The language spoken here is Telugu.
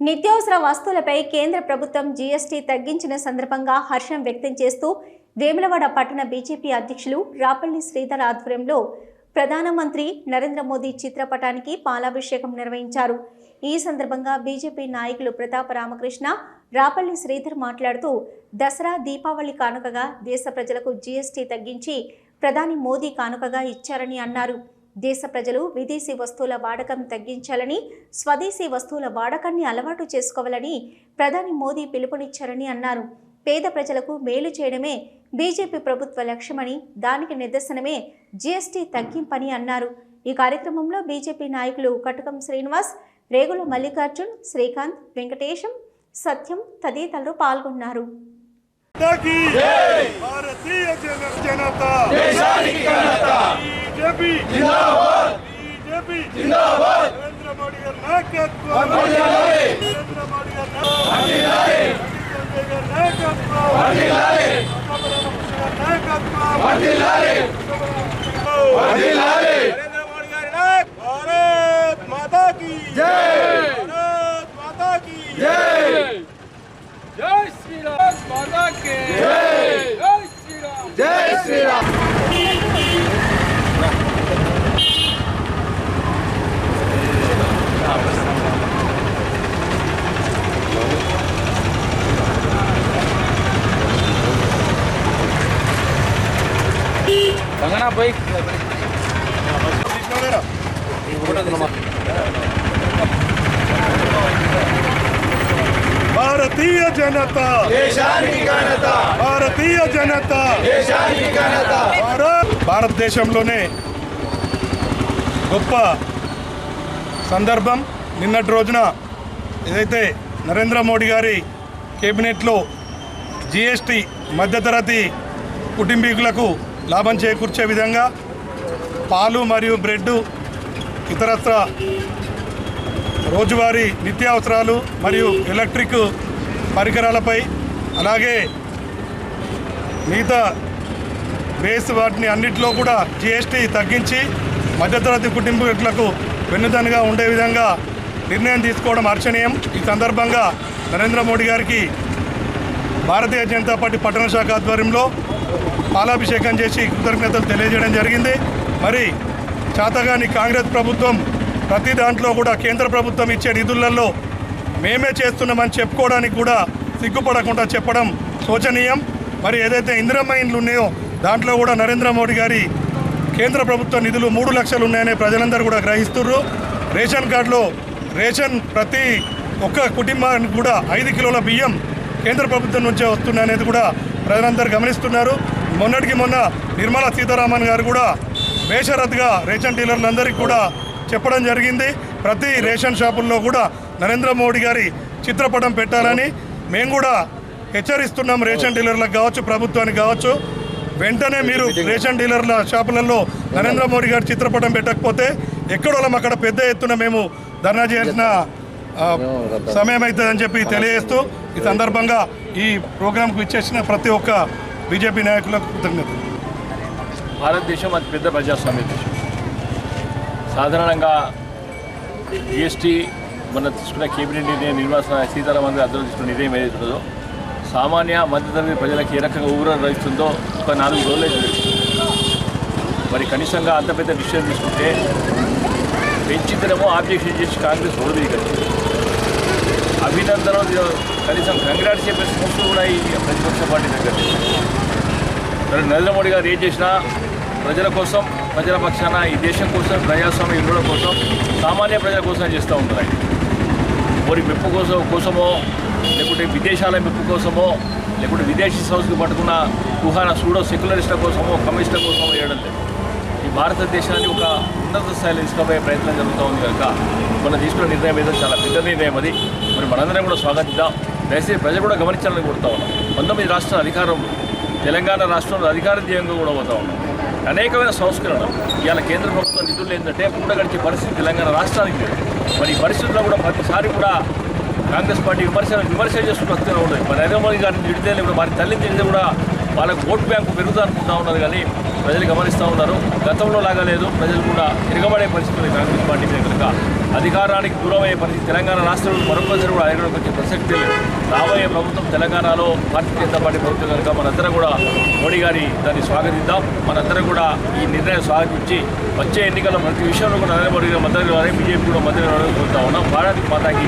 నిత్యావసర వస్తువులపై కేంద్ర ప్రభుత్వం జీఎస్టీ తగ్గించిన సందర్భంగా హర్షం వ్యక్తం చేస్తూ వేములవాడ పట్టణ బీజేపీ అధ్యక్షులు రాపల్లి శ్రీధర్ ఆధ్వర్యంలో ప్రధానమంత్రి నరేంద్ర మోదీ చిత్రపటానికి పాలాభిషేకం నిర్వహించారు. ఈ సందర్భంగా బీజేపీ నాయకులు ప్రతాప రామకృష్ణ రాపల్లి శ్రీధర్ మాట్లాడుతూ దసరా దీపావళి కానుకగా దేశ ప్రజలకు జీఎస్టీ తగ్గించి ప్రధాని మోదీ కానుకగా ఇచ్చారని అన్నారు. దేశ ప్రజలు విదేశీ వస్తువుల వాడకం తగ్గించాలని స్వదేశీ వస్తువుల వాడకాన్ని అలవాటు చేసుకోవాలని ప్రధాని మోదీ పిలుపునిచ్చారని అన్నారు. పేద ప్రజలకు మేలు చేయడమే బీజేపీ ప్రభుత్వ లక్ష్యమని దానికి నిదర్శనమే జీఎస్టీ తగ్గింపని అన్నారు. ఈ కార్యక్రమంలో బీజేపీ నాయకులు కటకం శ్రీనివాస్ రేగుల మల్లికార్జున్ శ్రీకాంత్ వెంకటేశం సత్యం తదితరులు పాల్గొన్నారు. భారతీయ జనతా! ಬಿಜೆಪಿ ಜಿಂದಾಬಾದ್ ಬಿಜೆಪಿ ಜಿಂದಾಬಾದ್ ನರೇಂದ್ರ ಮೋದಿ ಅವರ ನಾಯಕತ್ವ ಬಂದಿದ್ದಾರೆ ನರೇಂದ್ರ ಮೋದಿ ಅವರ ಬಂದಿದ್ದಾರೆ ನಾಯಕತ್ವ ಬಂದಿದ್ದಾರೆ ನಾಯಕತ್ವ ಬಂದಿದ್ದಾರೆ ಬಂದಿದ್ದಾರೆ ನರೇಂದ್ರ ಮೋದಿ ಅವರ ನಾಯಕ ಭಾರತ್ ಮಾತಾ ಕಿ ಜೈ ಭಾರತ್ ಮಾತಾ ಕಿ ಜೈ ಜೈ ಶ್ರೀರಾಮ್ ಮಾತಾ ಕಿ పోయి భారతీయ జనతా. భారతీయ జనతా. భారతదేశంలోనే గొప్ప సందర్భం. నిన్నటి రోజున ఏదైతే నరేంద్ర మోడీ గారి కేబినెట్లో జిఎస్టి మధ్యతరగతి కుటుంబీకులకు లాభం చేకూర్చే విధంగా పాలు మరియు బ్రెడ్ ఇతరత్ర రోజువారీ నిత్యావసరాలు మరియు ఎలక్ట్రిక్ పరికరాలపై అలాగే మిగతా బేస్ వాటిని అన్నింటిలో కూడా జిఎస్టీ తగ్గించి మధ్యతరగతి కుటుంబీకులకు వెన్నుదన్నుగా ఉండే విధంగా నిర్ణయం తీసుకోవడం అర్చనీయం ఈ సందర్భంగా నరేంద్ర మోడీ గారికి భారతీయ జనతా పార్టీ పట్టణ శాఖ ఆధ్వర్యంలో పాలాభిషేకం చేసి కృతజ్ఞతలు తెలియజేయడం జరిగింది. మరి చాతగాని కాంగ్రెస్ ప్రభుత్వం ప్రతి దాంట్లో కూడా కేంద్ర ప్రభుత్వం ఇచ్చే నిధులలో మేమే చేస్తున్నామని చెప్పుకోవడానికి కూడా సిగ్గుపడకుండా చెప్పడం శోచనీయం. మరి ఏదైతే ఇందిరమ్మ ఇండ్లు ఉన్నాయో దాంట్లో కూడా నరేంద్ర మోడీ గారి కేంద్ర ప్రభుత్వ నిధులు మూడు లక్షలు ఉన్నాయని ప్రజలందరూ కూడా గ్రహిస్తున్నారు రేషన్ కార్డులో రేషన్ ప్రతి ఒక్క కుటుంబానికి కూడా ఐదు కిలోల బియ్యం కేంద్ర ప్రభుత్వం నుంచే వస్తున్నాయనేది కూడా ప్రజలందరూ గమనిస్తున్నారు. మొన్నటికి మొన్న నిర్మలా సీతారామన్ గారు కూడా బేషరత్గా రేషన్ డీలర్లందరికీ కూడా చెప్పడం జరిగింది. ప్రతి రేషన్ షాపుల్లో కూడా నరేంద్ర మోడీ గారి చిత్రపటం పెట్టాలని మేము కూడా హెచ్చరిస్తున్నాం. రేషన్ డీలర్లకు కావచ్చు ప్రభుత్వానికి కావచ్చు. వెంటనే మీరు రేషన్ డీలర్ల షాపులలో నరేంద్ర మోడీ గారి చిత్రపటం పెట్టకపోతే ఎక్కడోళ్ళం అక్కడ పెద్ద ఎత్తున మేము ధర్నా చేసిన సమయం అవుతుందని చెప్పి తెలియజేస్తూ ఈ సందర్భంగా ఈ ప్రోగ్రాంకు ఇచ్చేసిన ప్రతి ఒక్క బీజేపీ నాయకులకు కృతజ్ఞతలు. భారతదేశం అతిపెద్ద ప్రజాస్వామ్య దేశం. సాధారణంగా జిఎస్టీ మన తీసుకున్న కేబినెట్ నిర్ణయం నిర్వాసన సీతారామన్ గారు అర్థం తీసుకున్న నిర్ణయం ఏదైతే ఉంటుందో సామాన్య మధ్యతరగతి ప్రజలకు ఏ రకంగా ఊరలు రహిస్తుందో ఒక నాలుగు రోజులే తెలుసు మరి కనీసంగా అంత పెద్ద విషయం తీసుకుంటే పెంచితేనేమో ఆబ్జెక్షన్ చేసి కాంగ్రెస్ ఓడిపోయి అభినందనలు కనీసం కంగ్రాట్స్ చెప్పే స్ఫూర్తి కూడా ఈ ప్రతిపక్ష పార్టీ దగ్గర మరి నరేంద్ర మోడీ గారు ఏం చేసినా ప్రజల కోసం ప్రజల పక్షాన ఈ దేశం కోసం ప్రజాస్వామ్య విలువల కోసం సామాన్య ప్రజల కోసం చేస్తూ ఉంటారు వారి మరి మెప్పు కోసం కోసమో లేకుంటే విదేశాల మెప్పు కోసమో లేకుంటే విదేశీ సంస్థలు పట్టుకున్న కుహాన సూడో సెక్యులరిస్టుల కోసమో కమ్యూనిస్టుల కోసమో వేయడం లేదు. ఈ భారతదేశాన్ని ఒక ఉన్నత స్థాయిలో తీసుకుపోయే ప్రయత్నం జరుగుతూ ఉంది కనుక మనం తీసుకున్న నిర్ణయం ఏదో చాలా పెద్ద నిర్ణయం అది. మరి మనందరం కూడా స్వాగతిద్దాం. దయచేసి ప్రజలు కూడా గమనించాలని కోరుతా ఉన్నాం. పంతొమ్మిది రాష్ట్రాల అధికారంలో తెలంగాణ రాష్ట్రంలో అధికార ధ్యేయంగా కూడా పోతా ఉన్నాం. అనేకమైన సంస్కరణ ఇవాళ కేంద్ర ప్రభుత్వం నిధులు ఏంటంటే గడిచే పరిస్థితి తెలంగాణ రాష్ట్రానికి లేదు. మరి ఈ పరిస్థితుల్లో కూడా ప్రతిసారి కూడా కాంగ్రెస్ పార్టీ విమర్శ విమర్శ చేసుకుంటూ వస్తూనే ఉండదు మరి నరేంద్ర మోదీ గారిని తిడితే లేకపోతే వారి తల్లిని తిడితే కూడా వాళ్ళకి ఓట్ బ్యాంకు పెరుగుతా ఉన్నారు కానీ ప్రజలు గమనిస్తూ ఉన్నారు. గతంలో లాగా లేదు. ప్రజలు కూడా తిరగబడే పరిస్థితులు కాంగ్రెస్ పార్టీ కనుక అధికారానికి దూరం అయ్యే పరిస్థితి. తెలంగాణ రాష్ట్రంలో మరొకసారి కూడా ఆయన వచ్చే ప్రసక్తి లేదు. రాబోయే ప్రభుత్వం తెలంగాణలో భారతీయ జనతా పార్టీ ప్రభుత్వం కనుక మనందరం కూడా మోడీ గారి దాన్ని స్వాగతిద్దాం. మనందరం కూడా ఈ నిర్ణయం స్వాగతించి వచ్చే ఎన్నికల్లో ప్రతి విషయంలో కూడా నరేంద్ర మోడీ గారి మద్దతు బీజేపీ కూడా మద్దతు కోరుతా ఉన్నాం. భారత్ మాతాకి